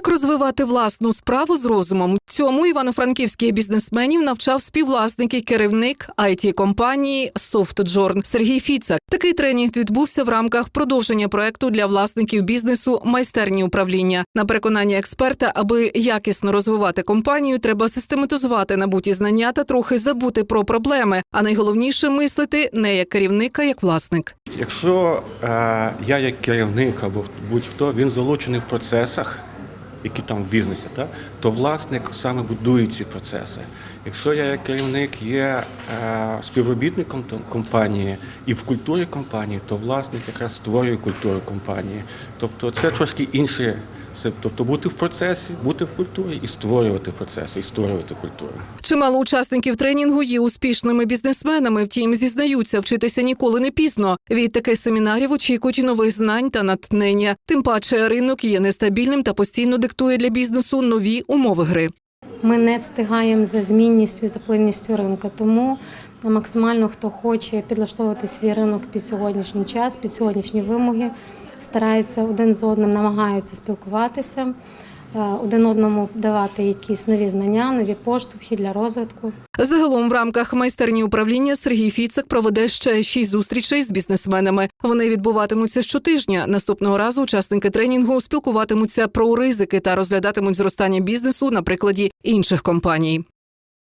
Як розвивати власну справу з розумом? Цьому івано-франківських бізнесменів навчав співвласник і керівник it компанії SoftJourn Сергій Фіцак. Такий тренінг відбувся в рамках продовження проекту для власників бізнесу майстерні управління. На переконання експерта, аби якісно розвивати компанію, треба систематизувати набуті знання та трохи забути про проблеми. А найголовніше мислити не як керівник, а як власник. Якщо е, я як керівник або будь-хто він залучений в процесах, які там в бізнесі, та, то власник саме будує ці процеси. Якщо я як керівник є е, співробітником компанії і в культурі компанії, то власник якраз створює культуру компанії. Тобто це трошки інше. Це- Тобто бути в процесі, бути в культурі і створювати процеси, і створювати культуру. Чимало учасників тренінгу є успішними бізнесменами. Втім, зізнаються, вчитися ніколи не пізно. Від таких семінарів очікують нових знань та натхнення. Тим паче ринок є нестабільним та постійно диктує для бізнесу нові умови гри. Ми не встигаємо за змінністю і за плинністю ринку. Тому максимально хто хоче підлаштовувати свій ринок під сьогоднішній час, під сьогоднішні вимоги, стараються один з одним, намагаються спілкуватися, один одному давати якісь нові знання, нові поштовхи для розвитку. Загалом в рамках майстерні управління Сергій Фіцик проведе ще шість зустрічей з бізнесменами. Вони відбуватимуться щотижня. Наступного разу учасники тренінгу спілкуватимуться про ризики та розглядатимуть зростання бізнесу на прикладі інших компаній.